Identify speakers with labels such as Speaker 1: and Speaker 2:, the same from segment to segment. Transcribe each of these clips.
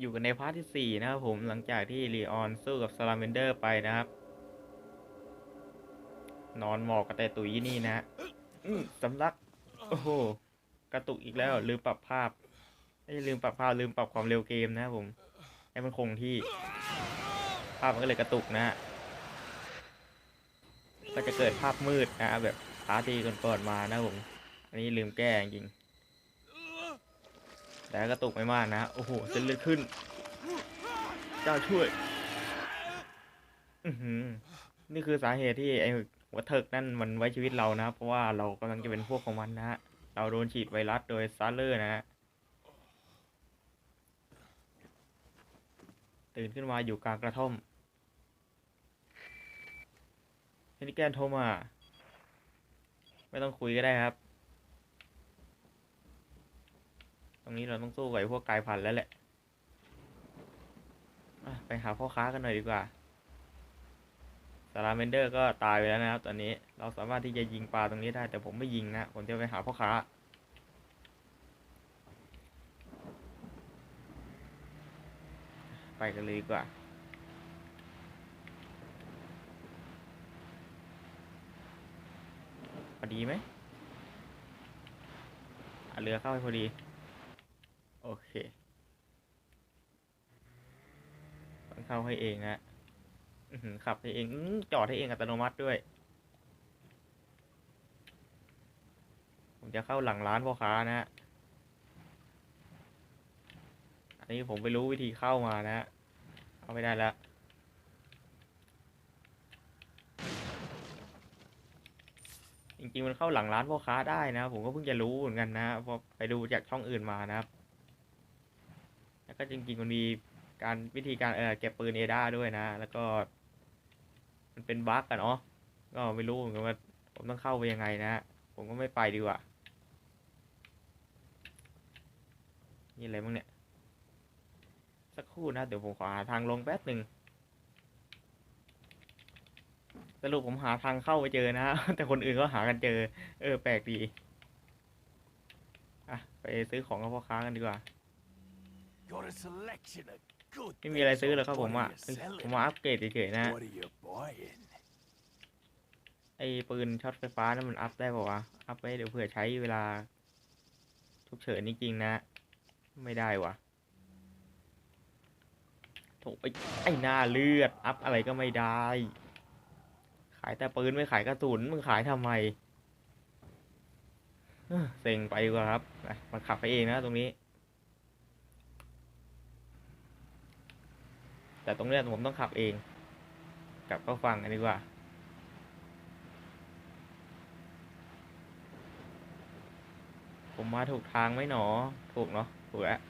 Speaker 1: อยู่กันในพาร์ทที่ 4 นะครับผมหลังจากที่ลีออนสู้กับซาลาเมนเดอร์ไปนะครับ นอนหมอกกับแตตุยนี่นะสำลัก โอ้โห กระตุกอีกแล้ว ลืมปรับภาพไม่ลืมปรับภาพลืมปรับความเร็วเกมนะครับผมให้มันคงที่ ภาพมันก็เลยกระตุกนะฮะก็จะเกิดภาพมืดนะแบบพาร์ทีก่อนๆมานะผม อันนี้ลืมแก้จริง แต่กระตุกไม่มากนะ โอ้โหเส้นเลือดขึ้น เจ้าช่วย อือหือ นี่คือสาเหตุที่ไอ้หัวเถิกนั่นมันไว้ชีวิตเรานะ เพราะว่าเรากำลังจะเป็นพวกของมันนะฮะ เราโดนฉีดไวรัสโดยซาร์เลอร์นะฮะ ตื่นขึ้นมาอยู่กลางกระท่อมเฮนิแกนโทรมา ไม่ต้องคุยก็ได้ครับ ต รงนี้เราต้องสู้กับไอ้พวกกายพันธุ์แล้วแหละไปหาพ่อค้ากันหน่อยดีกว่าสาราเมนเดอร์ก็ตายไปแล้วนะครับตอนนี้เราสามารถที่จะยิงปลาตรงนี้ได้ แต่ผมไม่ยิงนะ ผมจะไปหาพ่อค้า ไปกันเลยดีกว่าพอดีไหมเรือเข้าไปพอดี โอเคต้องเข้าให้เองนะขับให้เองจอดให้เองอัตโนมัติด้วย ผมจะเข้าหลังร้านพ่อค้านะฮะอันนี้ผมไปรู้วิธีเข้ามานะฮะเข้าไม่ได้แล้วจริงๆมันเข้าหลังร้านพ่อค้าได้นะ ผมก็เพิ่งจะรู้เหมือนกันนะพราะไปดูจากช่องอื่นมานะครับ แล้วก็จริงๆมันมีการวิธีการเออเก็บปืนเอดาด้วยนะ แล้วก็ มันเป็นบั๊กอะเนาะก็ไม่รู้เหมือนกันว่าผมต้องเข้าไปยังไงนะผมก็ไม่ไปดีกว่านี่อะไรบ้างเนี่ย สักครู่นะ เดี๋ยวผมขอหาทางลงแป๊บหนึ่งสรุปผมหาทางเข้าไปเจอนะแต่คนอื่นก็หากันเจอ เออ แปลกดี อะ ไปซื้อของกับพ่อค้ากันดีกว่า
Speaker 2: Got a selection of good
Speaker 1: ไม่มีอะไร
Speaker 2: things
Speaker 1: ซื้อ
Speaker 2: on
Speaker 1: เลยครับผม
Speaker 2: what
Speaker 1: อะ
Speaker 2: are you
Speaker 1: ผม
Speaker 2: selling?
Speaker 1: มาอัปเกรดเฉยๆนะ
Speaker 2: What are you buying?
Speaker 1: ไอ้ปืนช็อตไฟฟ้านั้นมันอัพได้ป่าวะ อัพไว้เดี๋ยวเผื่อใช้เวลาฉุกเฉินจริงๆนะ ไม่ได้วะโถไอ้ไอ้หน้าเลือด อัพอะไรก็ไม่ได้ ขายแต่ปืนไม่ขายกระสุนมึงขายทำไมเอ้อเซ็งไปดีกว่าครับไปมาขับไปเองนะตรงนี้ แต่ตรงเนี้ยผมต้องขับเอง กลับเข้าฟังกันดีกว่า ผมมาถูกทางไหมหนอ ถูกเนาะถูกแล้ว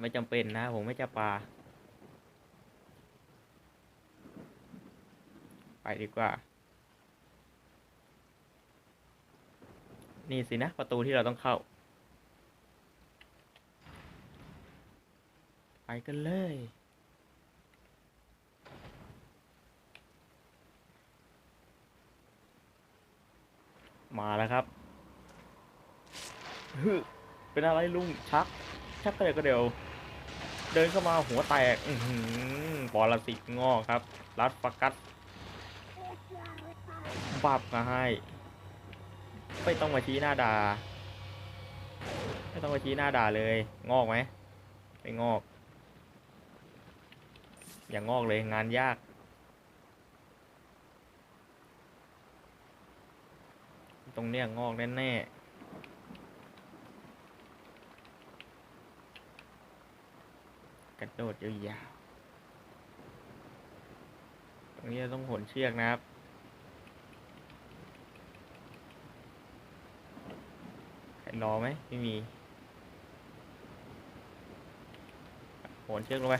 Speaker 1: ไม่จำเป็นนะ ผมไม่จะปลา ไปดีกว่า นี่สินะ ประตูที่เราต้องเข้า ไป กันเลย มาแล้วครับฮึเป็นอะไรลุงชัก ชักกระเดียวกระเดียว เดินเข้ามาหัวแตก อือหือปอลสิตงอกครับ รัดฟักัสบับมาให้ ไม่ต้องมาชี้หน้าด่าไม่ต้องมาชี้หน้าด่าเลย งอกไหมไม่งอก อย่างงอกเลยงานยาก ตรงเนี้ยงอกแน่ๆกระโดดยาวๆตรงนี้ต้องหนเชือกนะครับ ใครรอไหมไม่มีโหนเชือกลงไป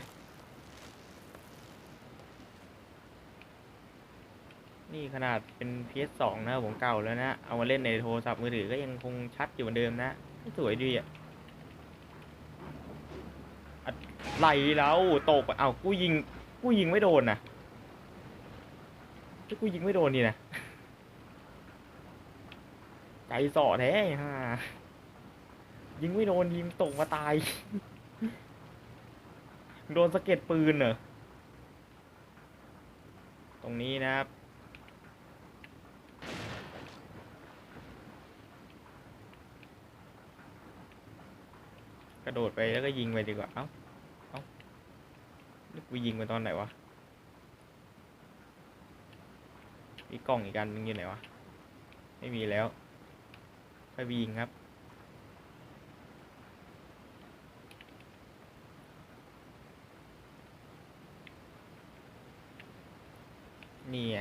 Speaker 1: นี่ขนาดเป็น PS2 นะครับผมเก่าแล้วนะ เอามาเล่นในโทรศัพท์มือถือก็ยังคงชัดอยู่เหมือนเดิมนะสวยดีอะไหลแล้วตกอะเอ้ากูยิงกูยิงไม่โดนนะกูยิงไม่โดนนี่นะใจส่อแท้ฮะยิงไม่โดนยิงตกมาตาย โดนสะเก็ดปืนเหรอตรงนี้นะครับ ระโดดไปแล้วก็ยิงไปดีกว่า เอ้า เอ้านี่กูยิงไปตอนไหนวะ มีกล่องอีกอันนึงอยู่ไหนวะ ไม่มีแล้วค่อยไปยิงครับนี่ไง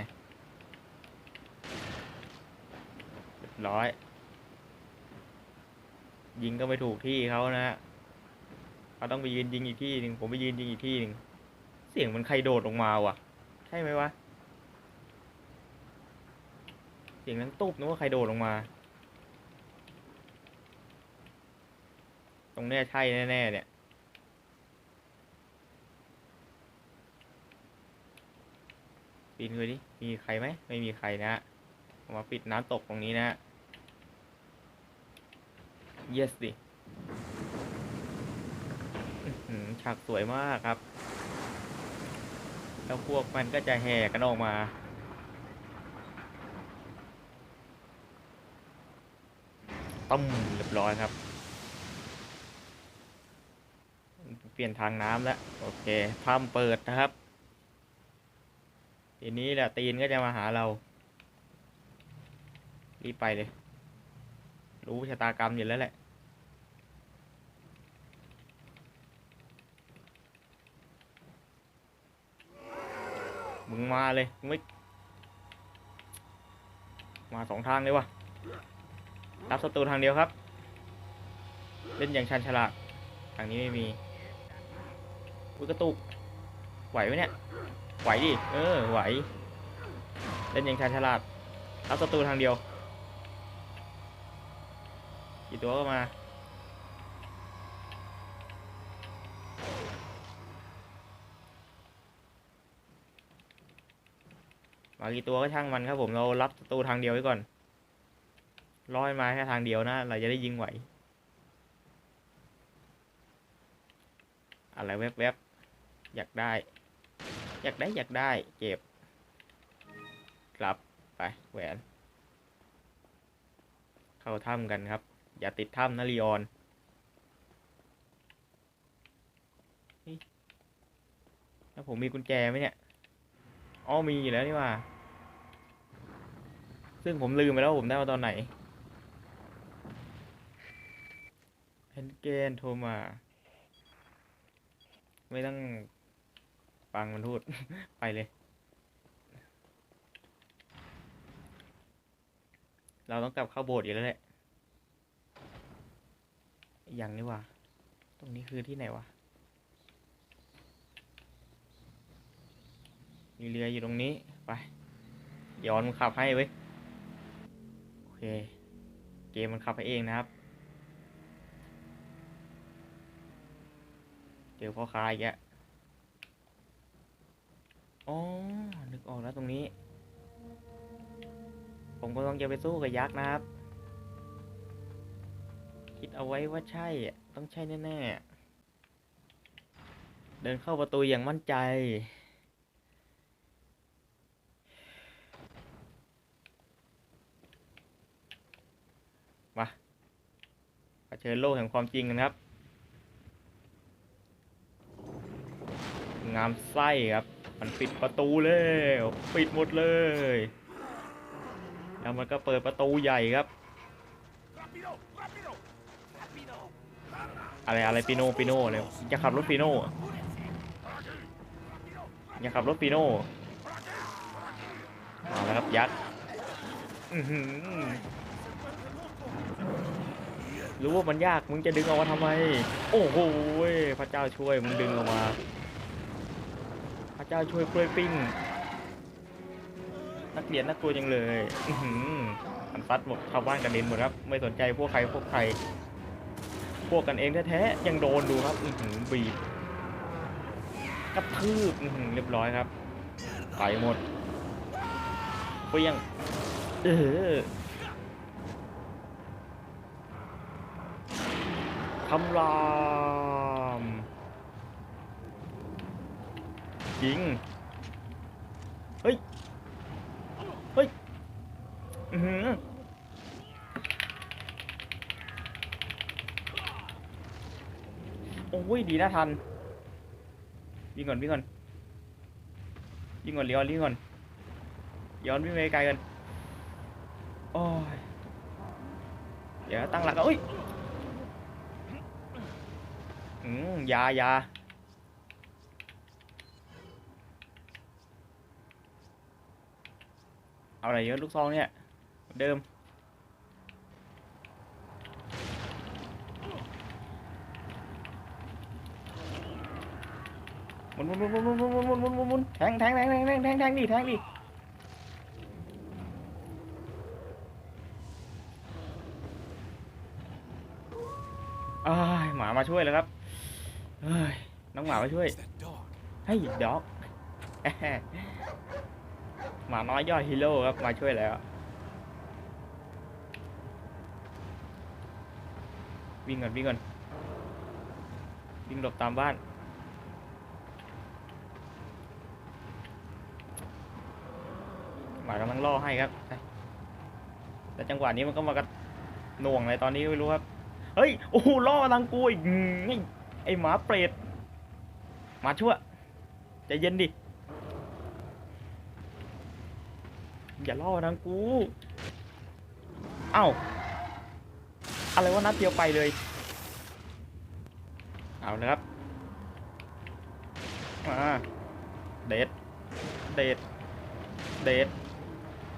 Speaker 1: ร้อย ยิงก็ไม่ถูกที่เขานะฮะ เขาต้องไปยืนยิงอีกที่หนึ่งผมไปยืนยิงอีกที่หนึ่งเสียงมันใครโดดลงมาวะใช่ไหมวะ เสียงนั้นตุ๊บนึกว่าใครโดดลงมา ตรงเนี้ยใช่แน่ๆเนี่ยปีนขึ้นไปดิ มีใครไหม ไม่มีใครนะฮะมาปิดน้ำตกตรงนี้นะฮะ yes ดิ อื้อหือฉากสวยมากครับ แล้วพวกมันก็จะแห่กันออกมา ต้มเรียบร้อยครับ เปลี่ยนทางน้ำแล้ว โอเคถ้ำเปิดนะครับ ทีนี้แหละตีนก็จะมาหาเรา รีบไปเลย รู้ชะตากรรมอยู่แล้วแหละ มึงมาเลยมึงไม่มาสองทางเลยวะรับศัตรูทางเดียวครับ เล่นอย่างชันฉลาดทางนี้ไม่มีอุ้ยกระตุกไหวไหมเนี่ยไหวดิเออไหวเล่นอย่างชาญฉลาดรับศัตรูทางเดียวกี่ตัวก็มา มากี่ตัวก็ช่างมันครับผมเรารับศัตรูทางเดียวไว้ก่อนร้อยมาแค่ทางเดียวนะ เราจะได้ยิงไหว อะไรแวบๆ อยากได้ อยากได้อยากได้ เก็บกลับไปแหวน เข้าถ้ำกันครับ อย่าติดถ้ำนะลีออนแล้วผมมีกุญแจไหมเนี่ย อ๋อมีอยู่แล้วนี่ว่า ซึ่งผมลืมไปแล้วผมได้มาตอนไหนเฮนเกนโทรมา ไม่ต้องฟังมันพูด ไปเลย เราต้องกลับเข้าโบสถ์อยู่แล้วแหละอย่างนี้ว่ะตรงนี้คือที่ไหนวะ มีเรืออยู่ตรงนี้ ไปย้อนมันขับให้เว้ย โอเค เกมมันขับให้เองนะครับ เจอพ่อค้าอีกแล้วอ๋อ นึกออกแล้วตรงนี้ ผมก็ต้องจะไปสู้กับยักษ์นะครับ คิดเอาไว้ว่าใช่ ต้องใช่แน่ ๆ เดินเข้าประตูอย่างมั่นใจ เผชิญโลกแห่งความจริงกันครับ งามไส้ครับ มันปิดประตูเลยปิดหมดเลย แล้วมันก็เปิดประตูใหญ่ครับ อะไรอะไรปีโนปีโนเลยอย่าขับรถปีโนอย่าขับรถปีโนเอาแล้วครับยัด รู้ว่ามันยากมึงจะดึงออกมาทำไม โอ้โหพระเจ้าช่วยมึงดึงออกมา พระเจ้าช่วยกล้วยปิ้ง นักเรียนนักกลัวจังเลยอืมอันซัดหมดชาวบ้านกันเด็นหมดครับ ไม่สนใจพวกใครพวกใคร พวกกันเองแท้ๆยังโดนดูครับอืบีบกระทืบอืเรียบร้อยครับไปหมดเปรี้ยง เออ คำรามยิง เฮ้ย เฮ้ย อือโอ้ย ดีนะทันวิ่งก่อนวิ่งก่อนวิ่งก่อนเลี้ยววิ่งก่อนย้อนวิ่งไปไกลกันโอ้ยเดี๋ยวตั้งหลักก่อนอุ้ย อืมยายาเอาอะไรเยอะลูกซองเนี่ยเหมือนเดิม มุนมุนมุนมุนมุนมุนมุนมุนมุนมุนแทงแทงแทงแทงแทงแทงแทงดิแทงดิอ้ายหมามาช่วยแล้วครับ น้องหมามาช่วย
Speaker 2: It's that dog.
Speaker 1: ให้ยด็อกหมาน้อยยอดฮีโร่ครับมาช่วยแล้ว วิ่งก่อนวิ่งก่อนวิ่งหลบตามบ้านหมากำลังล่อให้ครับ แต่จังหวะนี้มันก็มากระหน่วงเลยตอนนี้ไม่รู้ครับ เฮ้ย โอ้โหล่อทางกูอีก ไอหมาเปรตหมาชั่วใจเย็นดิ อย่าล่อทางกู เอ้า อะไรวะนัดเดียวไปเลย เอาเลยครับมาเด็ดเด็ดเด็ด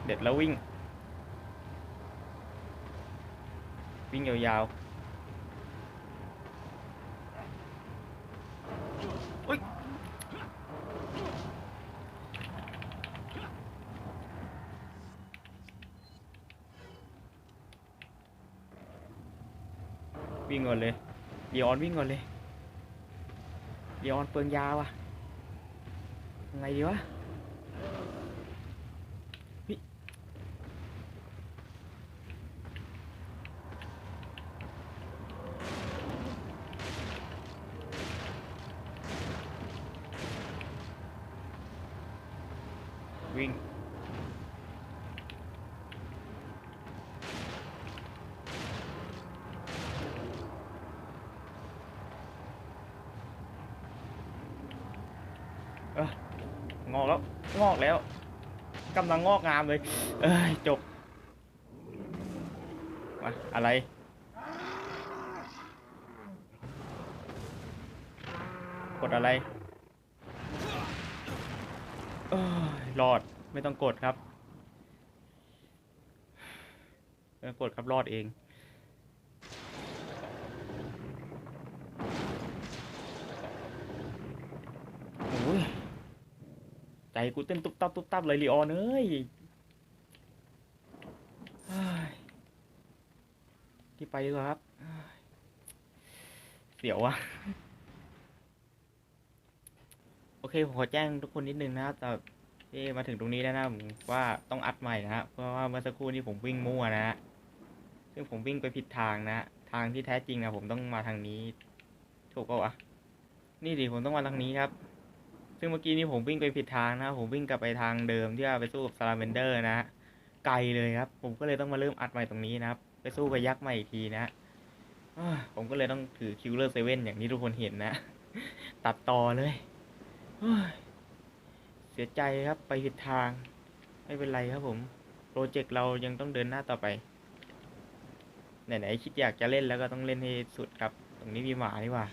Speaker 1: เด็ดแล้ววิ่ง วิ่งยาวๆอุ้ย วิ่งก่อนเลย เดียออนวิ่งก่อนเลย เดียออนเปลืองยาว่ะยังไงดีวะ วิ่ง เอ้อ งอกแล้ว งอกแล้วกำลังงอกงามเลย เอ้ยจบมาอะไร กดอะไรเอยรอดไม่ต้องกดครับไม่ต้องกดครับรอดเอง โอ้ย ใจกูเต้นตุ๊บตับตุ๊บตับเลยลีออนเอ้ยที่ไปดีกว่าครับ เสียวอะโอเค ผมขอแจ้งทุกคนนิดนึงนะครับแต่ที่มาถึงตรงนี้แล้วนะผมว่าต้องอัดใหม่นะฮะเพราะว่าเมื่อสักครู่นี้ผมวิ่งมั่วนะฮะซึ่งผมวิ่งไปผิดทางนะ ทางที่แท้จริงนะผมต้องมาทางนี้ ถูกปะวะนี่ดิผมต้องมาทางนี้ครับ ซึ่งเมื่อกี้นี้ผมวิ่งไปผิดทางนะ ผมวิ่งกลับไปทางเดิมที่ว่าไปสู้กับซาลาเมนเดอร์นะ ไกลเลยครับ ผมก็เลยต้องมาเริ่มอัดใหม่ตรงนี้นะครับ ไปสู้กับยักษ์ใหม่อีกทีนะผมก็เลยต้องถือคิวเลอร์เซเว่นอย่างที่ทุกคนเห็นนะ ตัดต่อเลยเฮ้ยเสียใจครับไปผิดทาง ไม่เป็นไรครับผม โปรเจกต์เรายังต้องเดินหน้าต่อไป ไหนๆคิดอยากจะเล่นแล้วก็ต้องเล่นให้สุดครับ ตรงนี้มีหมาดีกว่า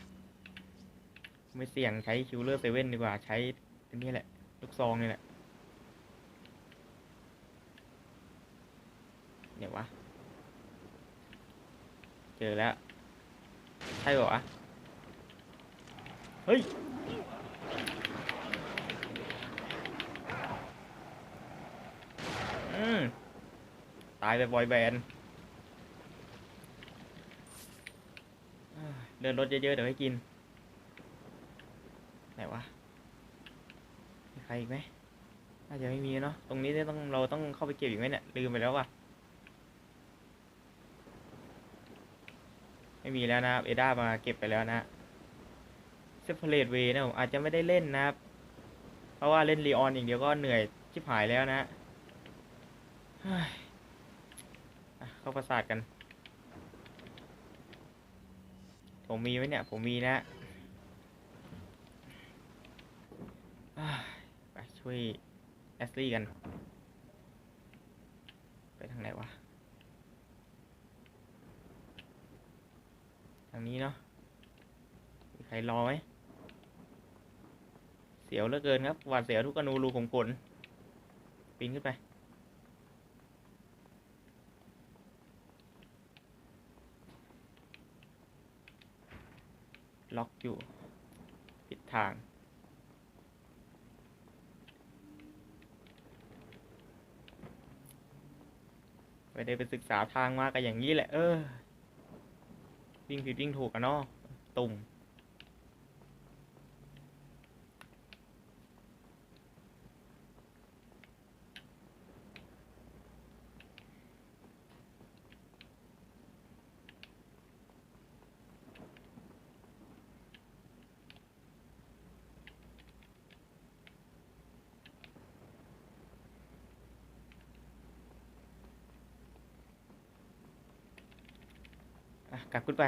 Speaker 1: ไม่เสี่ยงใช้คิวเลอร์เซเว่นดีกว่าใช้อันนี้แหละ ลูกซองนี่แหละเนี่ยวะ เจอแล้ว ใช่ปะวะ เฮ้ย อืม ตายไปบอยแบนด์เอ้ยเดินรถเยอะๆ เดี๋ยวให้กิน ไหนวะมีใครอีกไหมน่าจะไม่มีเนาะตรงนี้เนี่ยต้องเราต้องเข้าไปเก็บอีกไหมเนี่ยลืมไปแล้วว่ะไม่มีแล้วนะครับเอด้ามาเก็บไปแล้วนะเซฟเลตเวนะผมอาจจะไม่ได้เล่นนะครับ เพราะว่าเล่นรีออนอย่างเดียวก็เหนื่อยชิบหายแล้วนะเฮ้ยอะเข้าประสาทกัน ผมมีไหมเนี่ย ผมมีนะอ่าไป ช่วยแอสลี่กัน ไปทางไหนวะ ทางนี้เนาะมีใครรอไหมเสียวเหลือเกินครับหวาดเสียวทุกอนูรูขุมขนปีนขึ้นไปล็อกอยู่ ปิดทาง ไม่ได้ไปศึกษาทางมากันอย่างนี้แหละ เออ วิ่งผิดวิ่งถูกอะเนาะตุ่ม อะกลับขึ้นไป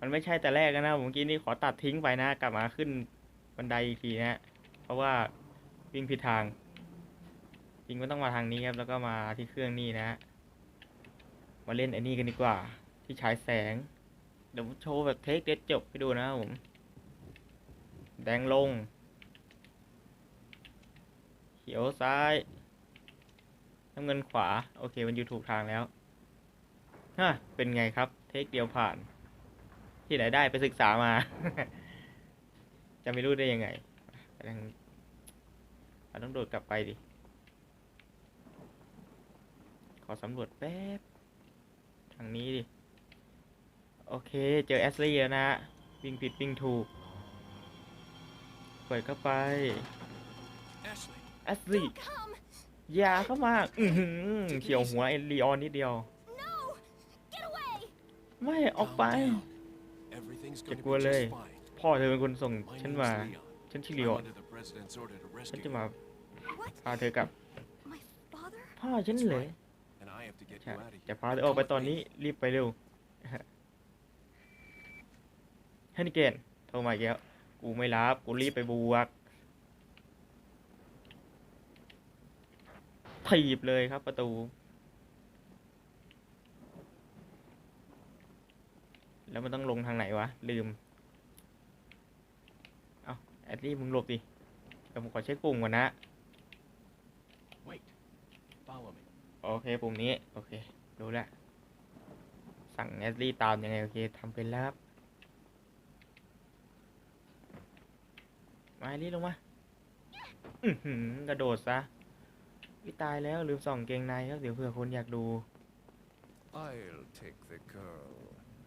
Speaker 1: มันไม่ใช่แต่แรกนะผมเมื่อกี้นี่ขอตัดทิ้งไปนะ กลับมาขึ้นบันไดอีกทีนะเพราะว่าวิ่งผิดทาง จริงมันต้องมาทางนี้ครับ แล้วก็มาที่เครื่องนี่นะ มาเล่นไอ้นี่กันดีกว่า ที่ฉายแสง เดี๋ยวโชว์แบบเทคเด็ดจบให้ดูนะผม แดงลง เขียวซ้าย น้ำเงินขวา โอเค มันอยู่ถูกทางแล้วฮะเป็นไงครับ เทคเดียวผ่าน ที่ไหนได้ไปศึกษามา จะไม่รู้ได้ยังไงไปทางเราต้องโดดกลับไปดิ ขอสำรวจแป๊บ ทางนี้ดิ โอเค เจอแอสลี่แล้วนะ วิ่งผิดวิ่งถูก เปิดเข้าไป
Speaker 2: Ashley,
Speaker 1: แอสลี่
Speaker 3: Don't come!
Speaker 1: อ ย่าเข้ามาอือหือเฉียวหัวไอ้ลีออนนิดเดียว
Speaker 3: No! Get away!
Speaker 1: ไม่ออกไป
Speaker 2: calm down. Everything's
Speaker 1: Chặt
Speaker 2: gonna
Speaker 1: qua
Speaker 2: be
Speaker 1: lê.
Speaker 2: just fine.
Speaker 1: พ่อเธอเป็นคนส่ง
Speaker 2: My
Speaker 1: ฉัน
Speaker 2: name's
Speaker 1: มา
Speaker 2: Leon.
Speaker 1: ฉันชื่อ
Speaker 2: I'm
Speaker 1: ลีออน
Speaker 2: under the president's order to
Speaker 1: ฉัน
Speaker 2: rescue
Speaker 1: จะมา
Speaker 3: What?
Speaker 1: พาเธอกลับ
Speaker 3: My father?
Speaker 1: พ่อฉันเลย
Speaker 2: and I have to get
Speaker 1: ใช่
Speaker 2: you out of
Speaker 1: จะ
Speaker 2: here.
Speaker 1: พาเธอออกไปตอนนี้รีบไปเร็วเฮนิเกนโทรมาอีกแล้วกูไม่รับ กูรีบไปบวก ถีบเลยครับประตู แล้วมันต้องลงทางไหนวะ ลืม เอาแอดลี่มึงหลบดิเดี๋ยวผมขอเช็คปุ่มก่อนนะ
Speaker 2: Wait. Follow me.
Speaker 1: โอเคปุ่มนี้ โอเค รู้แล้ว สั่งแอดลี่ตามยังไง โอเคทำเป็นแล้วครับมาแอดลี่ลงมา อือหือกระโดดซะ วิตายแล้วลืมส่องเกงในครับเดี๋ยวเผื่อคนอยากดู
Speaker 4: I'll take the girl.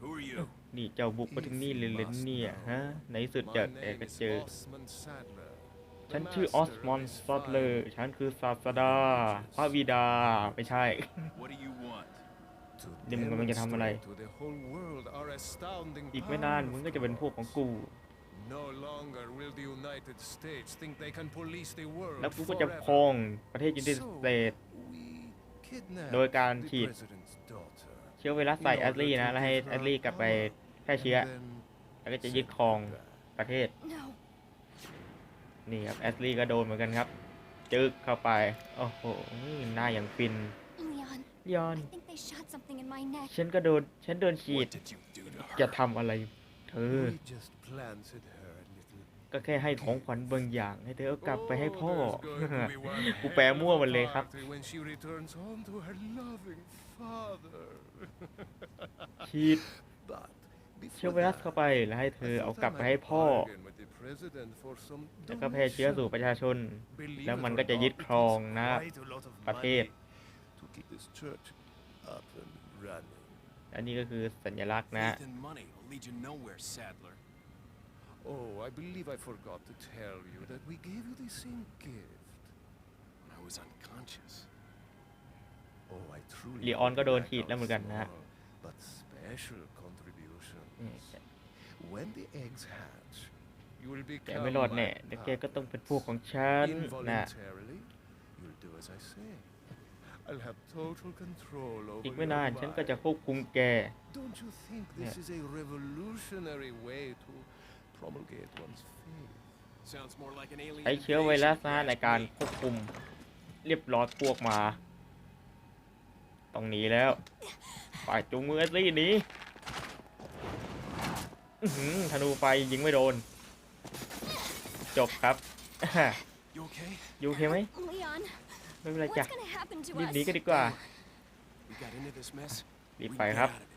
Speaker 2: Who are you?
Speaker 1: นี่เจ้าบุกมาถึงนี่เลยเลยเนี่ยฮะในที่สุด
Speaker 4: My
Speaker 1: เจอแก
Speaker 4: name
Speaker 1: ก็
Speaker 4: is
Speaker 1: เจอ
Speaker 4: Osman Sadler.
Speaker 1: ฉัน
Speaker 4: The
Speaker 1: ชื่อออส
Speaker 4: master
Speaker 1: มอน
Speaker 4: of
Speaker 1: ส
Speaker 4: this
Speaker 1: ตอตเลอร์
Speaker 4: fine
Speaker 1: ฉันคือศาสดาพระบิดา ไม่ใช่
Speaker 2: What do you want?
Speaker 4: to
Speaker 1: นี่มึงกำลังจะทำอะไร
Speaker 4: demonstrate to the whole world our astounding
Speaker 1: อีกไม่นานมึงก็จะเป็นพวกของกู แล้วกูก็จะคร
Speaker 4: forever.
Speaker 1: องประเทศยูไนเต็ดสเตท
Speaker 4: We kidnapped
Speaker 1: โดยการ
Speaker 4: the
Speaker 1: ฉีด
Speaker 4: president's daughter.
Speaker 1: เชื้อไวรัสใส่แอดลี่นะ แล้วให้แอดลี่กลับไปแพร่เชื้อ
Speaker 4: And then
Speaker 1: แล้วก็จะยึดครอง
Speaker 4: sent back.
Speaker 1: ประเทศ
Speaker 3: No.
Speaker 1: นี่ครับแอดลี่ก็โดนเหมือนกันครับ จึกเข้าไป โอ้โห หน้าอย่างฟิน
Speaker 3: Leon,
Speaker 1: ยอน
Speaker 3: I think they shot something in my neck.
Speaker 1: ฉันก็โดน ฉันโดนฉีด
Speaker 2: What did you do to
Speaker 1: จะ
Speaker 2: her?
Speaker 1: ทำอะไร เธอ ก็แค่ให้ของขวัญบางอย่าง ให้เธอเอากลับไปให้พ่อ
Speaker 4: Oh, there's going to be one
Speaker 1: กูแปลมั่วหมดเลยครับ
Speaker 4: party when she returns home to her loving father.
Speaker 1: ฉีด
Speaker 4: But
Speaker 1: เชื้อ
Speaker 4: before
Speaker 1: ไวรัส
Speaker 4: that,
Speaker 1: เข้าไปแล้วให้เธ
Speaker 4: I
Speaker 1: อเอา
Speaker 4: thought
Speaker 1: กลับ
Speaker 4: I
Speaker 1: ไป
Speaker 4: might
Speaker 1: ให้พ่อ
Speaker 4: bargain with the president for some
Speaker 1: แล้วก็แพร่เชื้อสู่
Speaker 4: donation.
Speaker 1: ประชาชน
Speaker 4: Believe
Speaker 1: แล้ว
Speaker 4: it
Speaker 1: มัน
Speaker 4: or
Speaker 1: ก็จะ
Speaker 4: not,
Speaker 1: ยึด
Speaker 4: it
Speaker 1: ครอง
Speaker 4: is
Speaker 1: นะ
Speaker 4: quite a lot of
Speaker 1: ประเทศ
Speaker 4: money to keep this church up and running.
Speaker 1: อันนี้ก็คือสัญลักษณ์นะ
Speaker 4: Oh, I believe I forgot to tell you that we gave you the same gift.
Speaker 2: When I was unconscious.
Speaker 4: truly
Speaker 1: ลีออนก็โดน
Speaker 4: like
Speaker 1: ฉีดแล้วเหมือนกันนะฮะ
Speaker 4: small but special contribution.
Speaker 1: นี่
Speaker 4: When the eggs hatch, you will
Speaker 1: แก
Speaker 4: become
Speaker 1: ไม่รอดแน่
Speaker 4: my
Speaker 1: เดี๋ยวแก
Speaker 4: pup.
Speaker 1: ก็ต้องเป็นพวกของฉันนะ
Speaker 4: Involuntarily, you'll do as I say. I'll have total control over
Speaker 1: อีกไม่
Speaker 4: your
Speaker 1: นานฉันก็จะ
Speaker 4: mind.
Speaker 1: ควบคุมแก
Speaker 4: Don't you think this is a revolutionary way to promulgate one's faith?
Speaker 2: Sounds more like an alien
Speaker 1: ใช้เชื้อไวรัสนะ
Speaker 2: invasion,
Speaker 1: ใน
Speaker 2: if you
Speaker 1: การ
Speaker 2: ask me.
Speaker 1: ควบคุมเรียบร้อยพวกมาต้องหนีแล้วฝ่ายจูงมือสิหนีอื้อหือธนูไฟยิงไม่โดน จบครับ
Speaker 2: You okay?
Speaker 1: อยู่โอเคไหม
Speaker 3: Leon,
Speaker 1: ไม่เป็นไรจ้ะ
Speaker 3: what's gonna happen to
Speaker 1: รีบ
Speaker 3: us?
Speaker 1: หนีกันดีกว่า
Speaker 2: We got into this mess.
Speaker 1: รีบ
Speaker 2: We
Speaker 1: ไป
Speaker 2: get
Speaker 1: ครับ
Speaker 2: out of